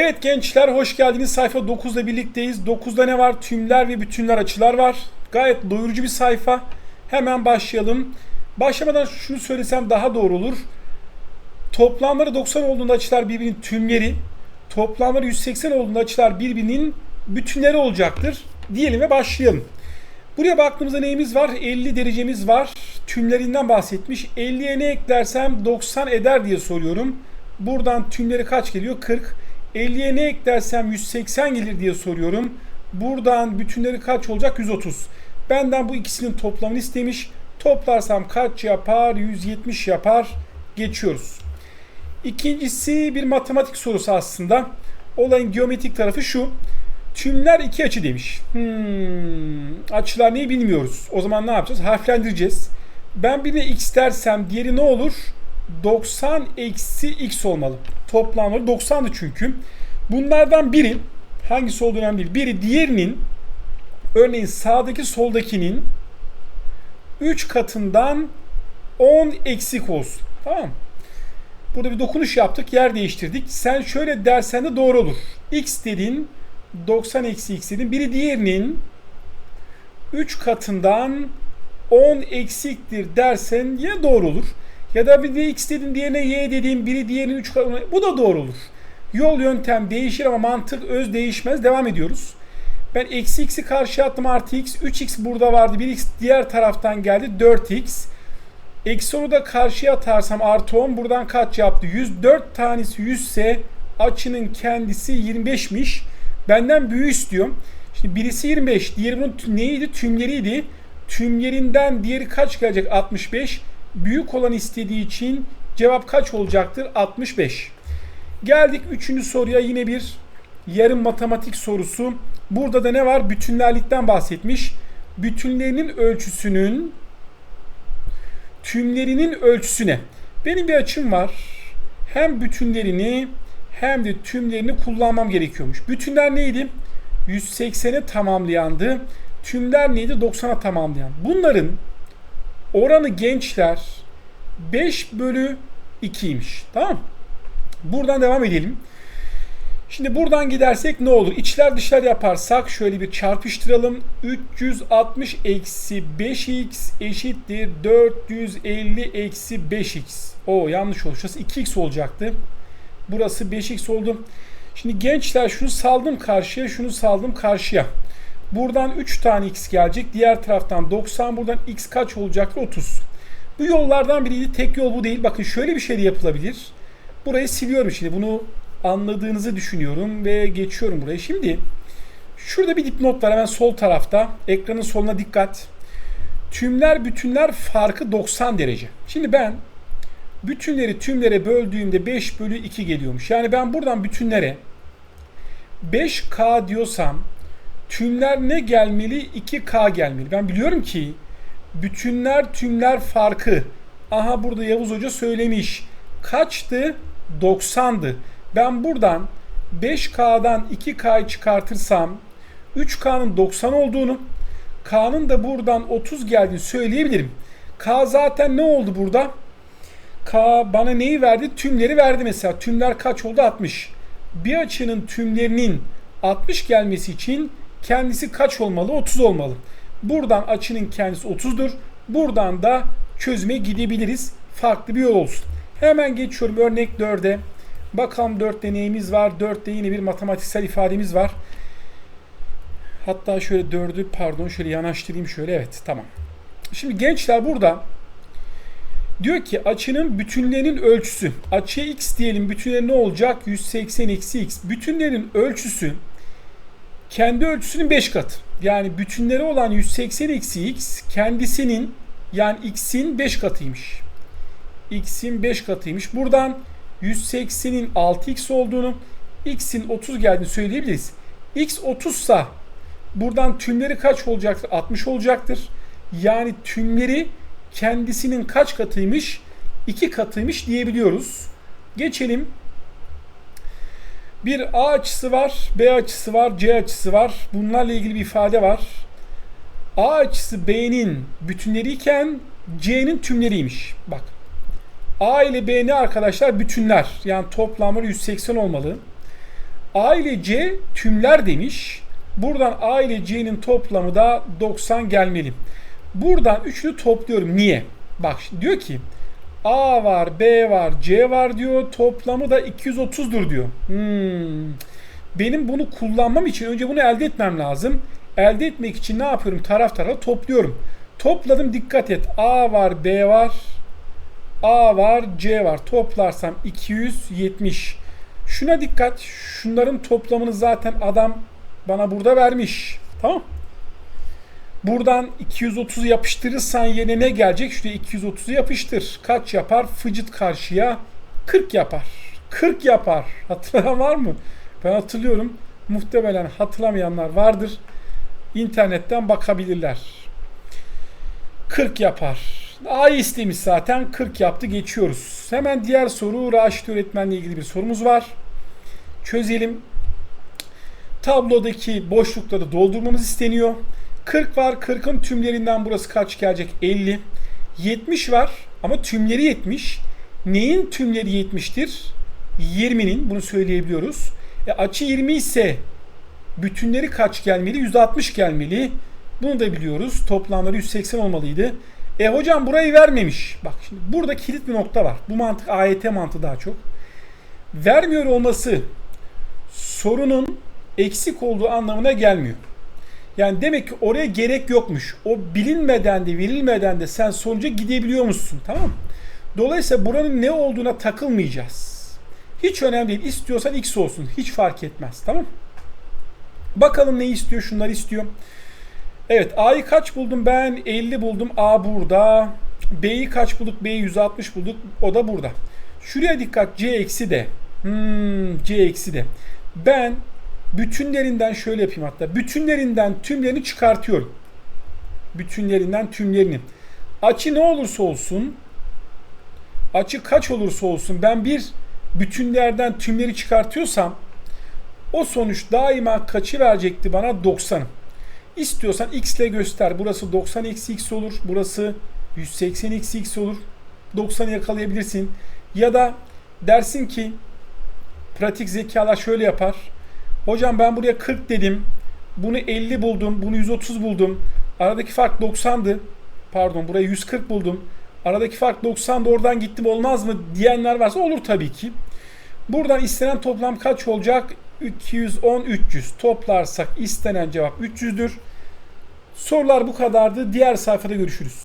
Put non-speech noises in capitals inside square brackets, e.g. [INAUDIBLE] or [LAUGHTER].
Evet gençler hoş geldiniz. Sayfa 9'da birlikteyiz. 9'da ne var? Tümler ve bütünler açılar var. Gayet doyurucu bir sayfa. Hemen başlayalım. Başlamadan şunu söylesem daha doğru olur. Toplamları 90 olduğunda açılar birbirinin tümleri. Toplamları 180 olduğunda açılar birbirinin bütünleri olacaktır. Diyelim ve başlayalım. Buraya baktığımızda neyimiz var? 50 derecemiz var. Tümlerinden bahsetmiş. 50'ye ne eklersem 90 eder diye soruyorum. Buradan tümleri kaç geliyor? 40. 50'ye ne eklersem 180 gelir diye soruyorum. Buradan bütünleri kaç olacak? 130. Benden bu ikisinin toplamını istemiş. Toplarsam kaç yapar? 170 yapar. Geçiyoruz. İkincisi bir matematik sorusu aslında. Olayın geometrik tarafı şu. Tümler iki açı demiş. Hmm, açılar neyi bilmiyoruz. O zaman ne yapacağız? Harflendireceğiz. Ben birine x dersem diğeri ne olur? 90 eksi x olmalı. Toplamları 90'dı çünkü. Bunlardan biri hangisi olduğu önemli değil. Biri diğerinin örneğin sağdaki soldakinin 3 katından 10 eksik olsun. Tamam? Burada bir dokunuş yaptık. Yer değiştirdik. Sen şöyle dersen de doğru olur. x dedin 90 eksi x dedin. Biri diğerinin 3 katından 10 eksiktir dersen yine doğru olur. Ya da bir de x dedin diğerine y dediğin biri diğerinin 3 katından bu da doğru olur. Yol yöntem değişir ama mantık öz değişmez. Devam ediyoruz. Ben eksi x'i karşıya attım artı x. 3x burada vardı. 1x diğer taraftan geldi. 4x. Eksi onu da karşıya atarsam artı 10 buradan kaç yaptı? 104 tanesi 100 ise açının kendisi 25'miş. Benden büyü istiyorum. Şimdi birisi 25. Diğeri bunun neydi? Tümleriydi. Tümlerinden diğeri kaç gelecek? 65. Büyük olan istediği için cevap kaç olacaktır? 65. Geldik 3. soruya yine bir yarım matematik sorusu. Burada da ne var? Bütünlerlikten bahsetmiş. Bütünlerinin ölçüsünün tümlerinin ölçüsüne. Benim bir açım var. Hem bütünlerini hem de tümlerini kullanmam gerekiyormuş. Bütünler neydi? 180'e tamamlayandı. Tümler neydi? 90'a tamamlayan. Bunların oranı gençler 5 bölü 2'ymiş. Tamam Buradan devam edelim. Şimdi buradan gidersek ne olur? İçler dışlar yaparsak şöyle bir çarpıştıralım. 360 eksi 5x eşittir 450 eksi 5x. O yanlış oldu. Şurası 2x olacaktı. Burası 5x oldu. Şimdi gençler şunu saldım karşıya, şunu saldım karşıya. Buradan 3 tane x gelecek. Diğer taraftan 90. Buradan x kaç olacaktır? 30. Bu yollardan biriydi. Tek yol bu değil. Bakın şöyle bir şey de yapılabilir. Burayı siliyorum şimdi. Bunu anladığınızı düşünüyorum ve geçiyorum buraya. Şimdi şurada bir dipnot var hemen sol tarafta. Ekranın soluna dikkat. Tümler bütünler farkı 90 derece. Şimdi ben bütünleri tümlere böldüğümde 5 bölü 2 geliyormuş. Yani ben buradan bütünlere 5K diyorsam tümler ne gelmeli? 2K gelmeli. Ben biliyorum ki bütünler tümler farkı aha burada Yavuz Hoca söylemiş. Kaçtı? 90'dı. Ben buradan 5K'dan 2K'yı çıkartırsam 3K'nın 90 olduğunu K'nın da buradan 30 geldiğini söyleyebilirim. K zaten ne oldu burada? K bana neyi verdi? Tümleri verdi mesela. Tümler kaç oldu? 60. Bir açının tümlerinin 60 gelmesi için kendisi kaç olmalı? 30 olmalı. Buradan açının kendisi 30'dur. Buradan da çözüme gidebiliriz. Farklı bir yol olsun. Hemen geçiyorum örnek 4'e. Bakalım 4 deneyimiz var. 4'te yine bir matematiksel ifademiz var. Hatta şöyle 4'ü pardon şöyle yanaştırayım şöyle. Evet tamam. Şimdi gençler burada diyor ki açının bütünlerinin ölçüsü. Açıya x diyelim bütünleri ne olacak? 180 eksi x. Bütünlerin ölçüsü kendi ölçüsünün 5 katı. Yani bütünleri olan 180 eksi x kendisinin yani x'in 5 katıymış. x'in 5 katıymış. Buradan 180'in 6x olduğunu, x'in 30 geldiğini söyleyebiliriz. x 30 sa buradan tümleri kaç olacaktır? 60 olacaktır. Yani tümleri kendisinin kaç katıymış? 2 katıymış diyebiliyoruz. Geçelim. Bir A açısı var, B açısı var, C açısı var. Bunlarla ilgili bir ifade var. A açısı B'nin bütünleriyken C'nin tümleriymiş. Bak A ile B ne arkadaşlar? Bütünler. Yani toplamları 180 olmalı. A ile C tümler demiş. Buradan A ile C'nin toplamı da 90 gelmeli. Buradan üçlü topluyorum. Niye? Bak diyor ki A var, B var, C var diyor. Toplamı da 230'dur diyor. Hmm. Benim bunu kullanmam için önce bunu elde etmem lazım. Elde etmek için ne yapıyorum? Taraf tarafa topluyorum. Topladım dikkat et. A var, B var, A var, C var. Toplarsam 270. Şuna dikkat. Şunların toplamını zaten adam bana burada vermiş. Tamam. Buradan 230'u yapıştırırsan yerine ne gelecek? Şuraya 230'u yapıştır. Kaç yapar? Fıcıt karşıya 40 yapar. 40 yapar. [LAUGHS] Hatırlayan var mı? Ben hatırlıyorum. Muhtemelen hatırlamayanlar vardır. İnternetten bakabilirler. 40 yapar. A istemiş zaten 40 yaptı geçiyoruz. Hemen diğer soru Raşit öğretmenle ilgili bir sorumuz var. Çözelim. Tablodaki boşlukları doldurmamız isteniyor. 40 var. 40'ın tümlerinden burası kaç gelecek? 50. 70 var ama tümleri 70. Neyin tümleri 70'tir? 20'nin bunu söyleyebiliyoruz. E, açı 20 ise bütünleri kaç gelmeli? 160 gelmeli. Bunu da biliyoruz. Toplamları 180 olmalıydı. E hocam burayı vermemiş. Bak şimdi burada kilit bir nokta var. Bu mantık AYT mantığı daha çok. Vermiyor olması sorunun eksik olduğu anlamına gelmiyor. Yani demek ki oraya gerek yokmuş. O bilinmeden de verilmeden de sen sonuca gidebiliyor musun? Tamam mı? Dolayısıyla buranın ne olduğuna takılmayacağız. Hiç önemli değil. İstiyorsan x olsun. Hiç fark etmez. Tamam mı? Bakalım ne istiyor? Şunları istiyor. Evet A'yı kaç buldum ben? 50 buldum. A burada. B'yi kaç bulduk? B'yi 160 bulduk. O da burada. Şuraya dikkat. C eksi de. Hmm, C eksi de. Ben bütünlerinden şöyle yapayım hatta. Bütünlerinden tümlerini çıkartıyorum. Bütünlerinden tümlerini. Açı ne olursa olsun açı kaç olursa olsun ben bir bütünlerden tümleri çıkartıyorsam o sonuç daima kaçı verecekti bana? 90'ı. İstiyorsan x ile göster. Burası 90 eksi x olur. Burası 180 eksi x olur. 90'ı yakalayabilirsin. Ya da dersin ki pratik zekalar şöyle yapar. Hocam ben buraya 40 dedim. Bunu 50 buldum. Bunu 130 buldum. Aradaki fark 90'dı. Pardon burayı 140 buldum. Aradaki fark 90'da oradan gittim olmaz mı diyenler varsa olur tabii ki. Buradan istenen toplam kaç olacak? 210 300 toplarsak istenen cevap 300'dür. Sorular bu kadardı. Diğer sayfada görüşürüz.